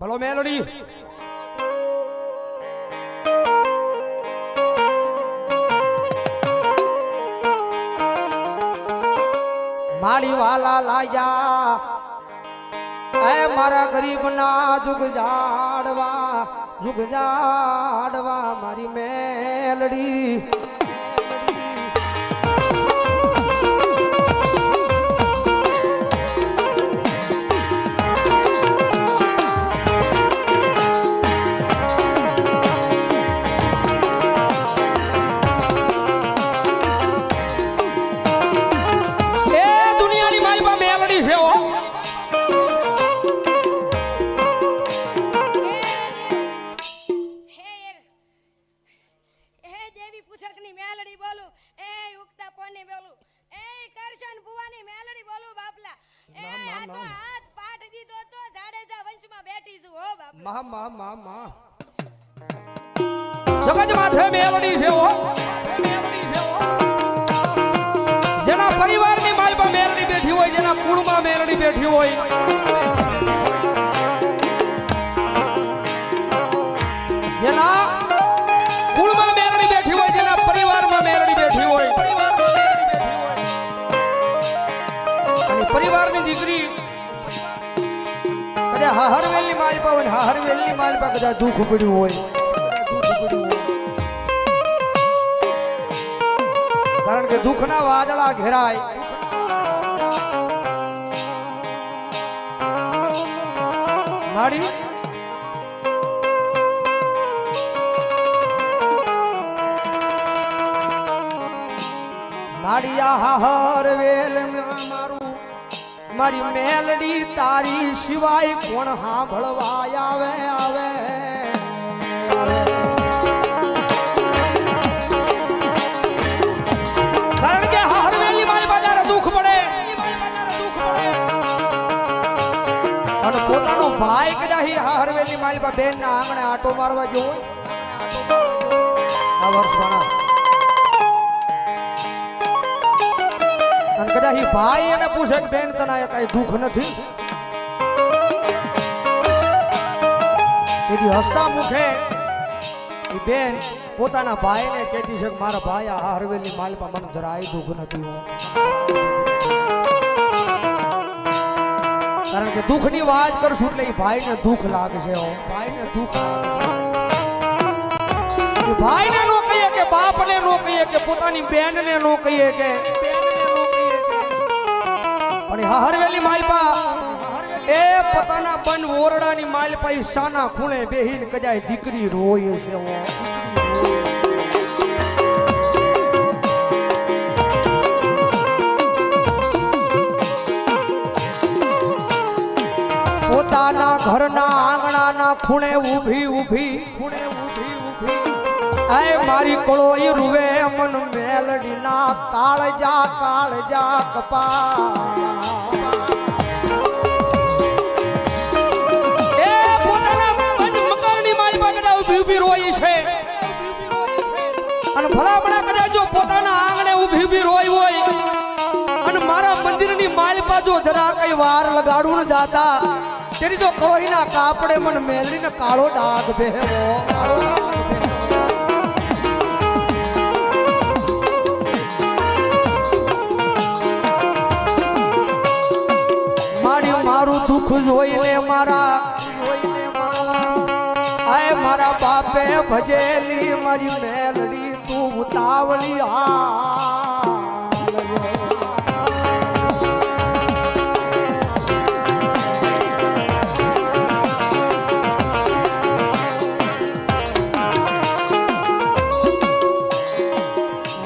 ભલો મેલડી માળી વાલા લાયા. એ મારા ગરીબ ના જુગ જાડવા જુગ જાડવા મારી મેલડી. જગત માથે મેલડી છે હો જેના પરિવારની માલમાં મેલડી બેઠી હોય, જેના કુળમાં મેલડી બેઠી હોય. જેના કુળમાં મેલડી બેઠી જેના પરિવારમાં મેલડી બેઠી હોય. પરિવારની દીકરી કદાચ હરવેલની માલપા હોય ને હરવેલની માલપા કદાચ દુઃખ પડ્યું હોય. કારણ કે દુઃખના વાદળા ઘેરાય. માડી? માડિયા હર વેલ મારું. મારી મેલડી તારી સિવાય કોણ સાંભળવા આવે આવે? ભાઈ કદાચ હરવેલી બા બેન ના આંગણે આટો મારવા જો આ વર્ષ ભણા અને કદાચ ભાઈ એને પૂછે કે બેન, તને કઈ દુઃખ નથી? તેથી હસતા મુખે ઈ બેન પોતાના ભાઈને કહેતી છે મારા ભાઈ, આ હરવેલી માલમાં મને જરાય દુઃખ નથી કારણ કે દુઃખની વાત કરશું એટલે ભાઈ ભાઈને દુઃખ લાગશે ભાઈ ભાઈને દુઃખ લાગશે. ભાઈને નો કહીએ કે બાપને નો કહીએ કે પોતાની બેનને નો કહીએ કે. પણ હરવેલી માલપા એ પોતાના બન ઓરડાની માલપા ઈ સાના ખૂણે બેહીને કદાય દીકરી રોય છે પોતાના ઘરના આંગણાના ખૂણે ઊભી ઊભી. ખૂણે ઊભી ઊભી આય મારી કળોઈ રૂવે મન મેલડીના કાળજા કાળજા કપા એ પોતાના બંધ મકાનની મારી કદાચ ઊભી ઊભી રોઈ છે. અને ભલામણા કદાચ જો પોતાના આંગણે ઊભી ઊભી રોઈ હોય મારા મંદિરની માલપા જો જરા કઈ વાર લગાડું ન જાતા. તેની તો કળોઈના કાપડે મને મેલડીને કાળો ડાઘ બેહવો. મારી મારું દુઃખ જોઈને મારા. આય મારા બાપે ભજેલી મારી મેલડી તું ઉતાવળી હાલ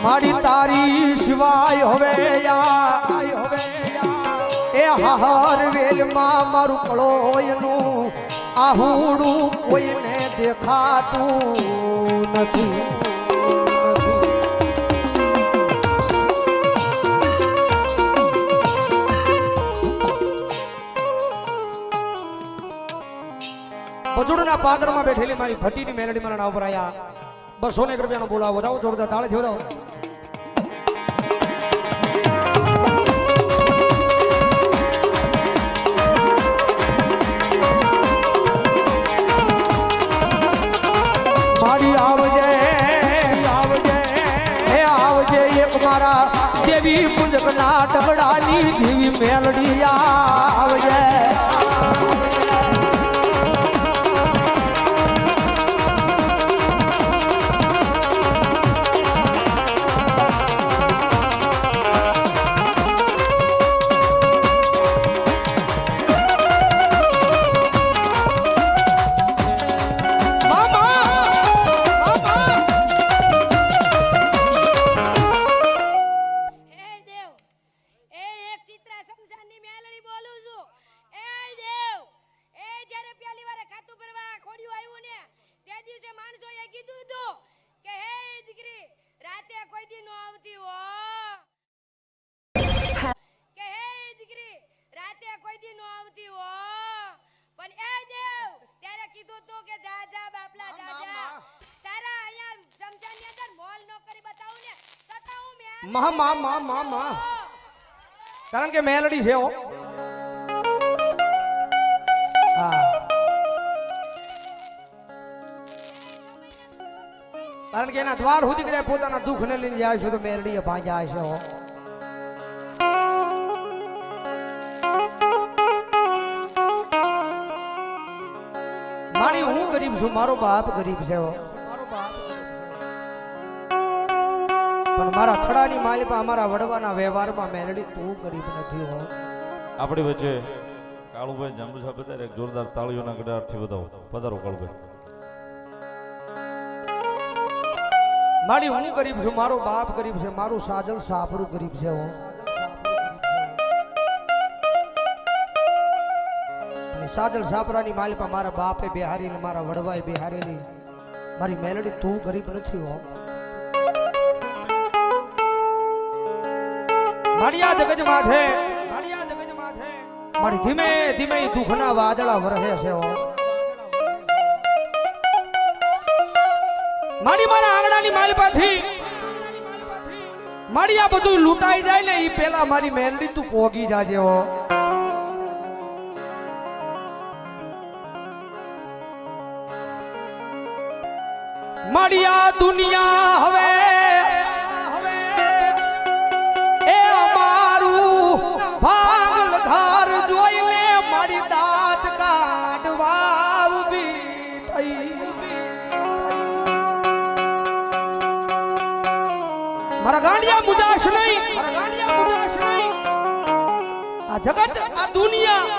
મારી તારી સિવાય હવે એ હાર વેલમાં મારું કળોયનું આહુડું કોઈને દેખાતું નથી. ભજુડના પાદરમાં બેઠેલી મારી ભટ્ટીની મેલડી મારા નામ પર આયા. બસો ને રૂપિયાનો બોલાવો. વધાવો જોરદાર તાળે જોડાવો આવજે આવજે હે આવજે એક મારા દેવી પુંજકના ટબડાની દેવી મેલડી આવજે. કોઈ દી નો આવતી હો. કે હે દીકરી રાતે કોઈ દી નો આવતી હો. પણ એ દેવ ત્યારે કીધું તું કે જા જા બાપલા જા જા. તારા અહીંયા શમશાનની અંદર મોલ નો કરી બતાવું ને છતાં હું મેલ મા મા મા મા મા. કારણ કે મેલડી છે હો. હા. કારણ કે એના દ્વાર સુધી કદાચ પોતાના દુઃખ ને લઈને જાય છે તો મેલડી ભાંગ્યા છે હો. મારી હું ગરીબ છું, મારો બાપ ગરીબ છે હો. પણ મારા થડાની માલિકા અમારા વડવાના વ્યવહારમાં મેરડી તું ગરીબ નથી હો. આપણી વચ્ચે કાળુભાઈ જાંબુ સાહેબ એક જોરદાર તાળીઓના ગડાટથી વધાવો. પધારો કાળુભાઈ. મારી હું ગરીબ છું, મારો બાપ ગરીબ છે, મારું સાજલ સાપરું ગરીબ છે હું. સાજલ સાપરાની માલિકા મારા બાપે બિહારી ને મારા વડવાએ બિહારેલી. મારી મેલડી, તું ગરીબ નથી હો. માળિયા જગજ માથે માળિયા જગજ માથે મારી ધીમે ધીમે દુઃખના વાદળા વરહે છે હો. મારી મારા આંગણાની માલિપાથી. મારી આ બધું લૂંટાઈ જાય ને એ પેલા મારી મહેંદી તું પોગી જાજે હો. મારી આ દુનિયા હવે હવે આ જગત, આ દુનિયા.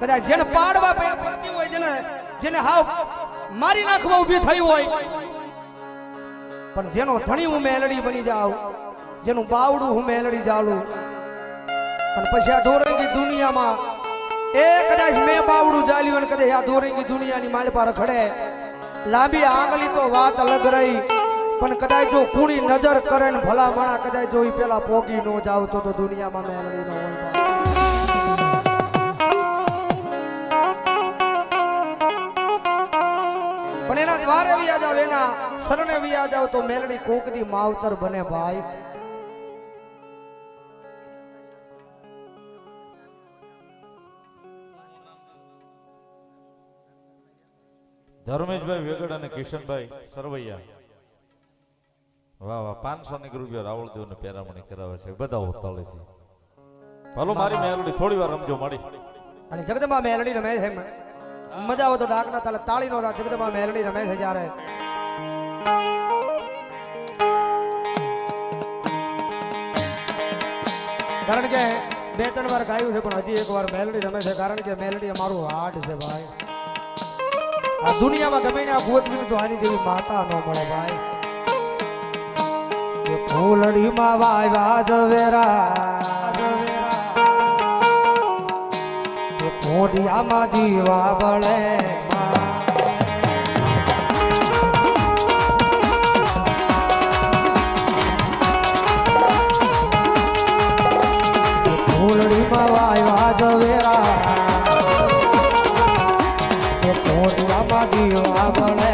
કદાચ જેને પાડવા પડતી હોય, જેને જેને હાવ મારી નાખવા ઊભી થઈ હોય, પણ જેનો ધણી હું મેલડી બની જાઉં, જેનું બાવડું હું મેલડી જાળું, પણ પછી આ ઢોરંગી દુનિયામાં એ કદાચ મેં બાવડું જાળ્યું અને કદાચ આ ઢોરંગી દુનિયાની માલ પર ખડે. લાંબી આંગળી તો વાત અલગ રહી. પણ કદાચ જો કુણી નજર કરે ને ભલા માણા કદાચ જો ઈ પેલા પોગી નો જાવતો તો દુનિયામાં મેળવી ન હોય પણ એના દ્વારે વ્યા જાવ, એના શરણે વ્યા જાવ તો મેલડી કોકની માવતર બને ભાઈ. ધર્મેશભાઈ વેગડ અને કિશનભાઈ સરવૈયા. વાહ વાહ, પાંચસો ની રૂપિયા રાવળ દેવ ને પેરામણી કરાવે છે. બધા તળેથી ભલો મારી મેલડી, થોડી વાર રમજો મળી અને જગદંબા મેલડી રમે છે મજા આવે તો ડાકના તાલે તાળી નો જગદંબા મેલડી રમે છે જ્યારે. કારણ કે બે, ત્રણ વાર ગાયું છે, પણ હજી એક વાર મેલડી રમે છે. કારણ કે મેલડી અમારું હાર્ટ છે, ભાઈ. આ દુનિયામાં ગમે ને આ ગોતવી તો આની જેવી માતા ન મળે, ભાઈ. ફૂલડીમાં વાયવા જવેરા કોડિયામાં દીવા બળે. ફૂલડીમાં વાયવા જવેરા કોડિયામાં દીવા બળે.